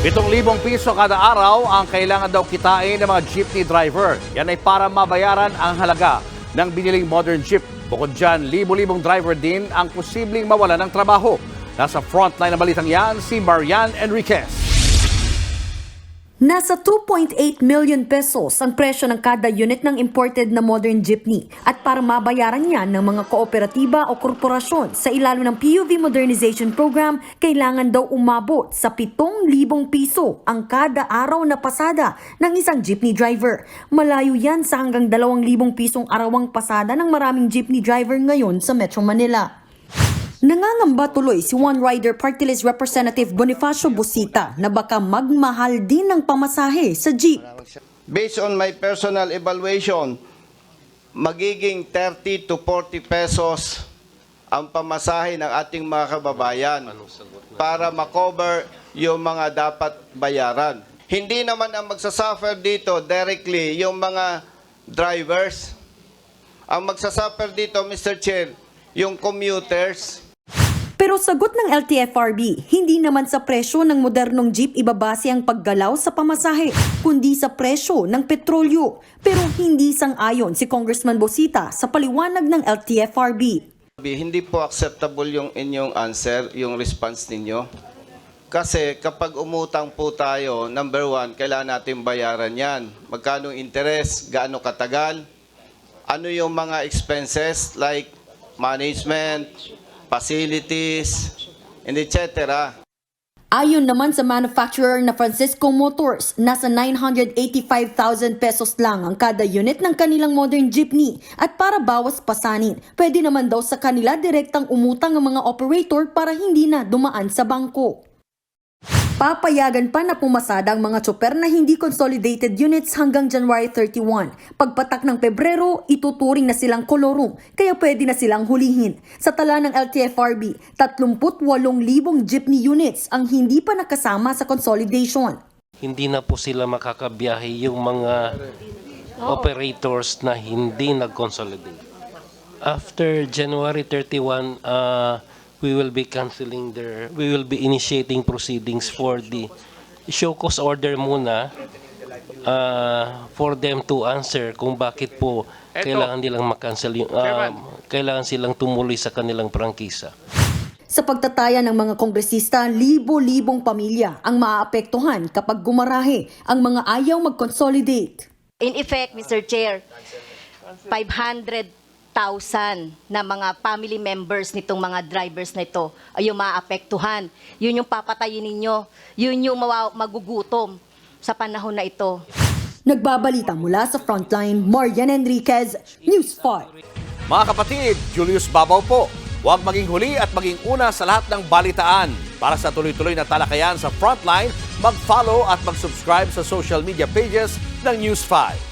7,000 piso kada araw ang kailangan daw kitain ng mga jeepney driver. Yan ay para mabayaran ang halaga ng biniling modern jeep. Bukod dyan, libo-libong driver din ang posibleng mawala ng trabaho. Nasa frontline ng balitang yan, si Marian Enriquez. Nasa 2.8 million pesos ang presyo ng kada unit ng imported na modern jeepney at para mabayaran yan ng mga kooperatiba o korporasyon sa ilalim ng PUV Modernization Program, kailangan daw umabot sa 7,000 piso ang kada araw na pasada ng isang jeepney driver. Malayo yan sa hanggang 2,000 pisong arawang pasada ng maraming jeepney driver ngayon sa Metro Manila. Nangangamba tuloy si One Rider Party List Representative Bonifacio Busita na baka magmahal din ng pamasahe sa jeep. Based on my personal evaluation, magiging 30 to 40 pesos ang pamasahe ng ating mga kababayan para makover yung mga dapat bayaran. Hindi naman ang magsasuffer dito directly yung mga drivers. Ang magsasuffer dito, Mr. Chair, yung commuters. Pero sagot ng LTFRB, hindi naman sa presyo ng modernong jeep ibabase ang paggalaw sa pamasahe, kundi sa presyo ng petrolyo. Pero hindi sang-ayon si Congressman Busita sa paliwanag ng LTFRB. Hindi po acceptable yung inyong answer, yung response ninyo. Kasi kapag umutang po tayo, number one, kailangan natin bayaran yan. Magkano interest, gaano katagal, ano yung mga expenses like management, facilities, and etc. Ayon naman sa manufacturer na Francisco Motors, nasa 985,000 pesos lang ang kada unit ng kanilang modern jeepney. At para bawas pasanin, pwede naman daw sa kanila direktang umutang ang mga operator para hindi na dumaan sa bangko. Papayagan pa na pumasada ang mga tsoper na hindi consolidated units hanggang January 31. Pagpatak ng Pebrero, ituturing na silang kolorum, kaya pwede na silang hulihin. Sa tala ng LTFRB, 38,000 jeepney units ang hindi pa nakasama sa consolidation. hindi na po sila makakabiyahe yung mga operators na hindi nag-consolidate. After January 31, uh, we will be canceling their, we will be initiating proceedings for the show cause order muna uh, for them to answer kung bakit po kailangan nilang makancel yung, uh, kailangan silang tumuloy sa kanilang prangkisa. Sa pagtataya ng mga kongresista, libo-libong pamilya ang maaapektuhan kapag gumarahe ang mga ayaw mag-consolidate. In effect, Mr. Chair, 500,000 na mga family members nitong mga drivers na ito ay yung maapektuhan. Yun yung papatayin ninyo. Yun yung magugutom sa panahon na ito. Nagbabalita mula sa Frontline, Marian Enriquez, News 5. Mga kapatid, Julius Babaw po. Huwag maging huli at maging una sa lahat ng balitaan. Para sa tuloy-tuloy na talakayan sa Frontline, mag-follow at mag-subscribe sa social media pages ng News 5.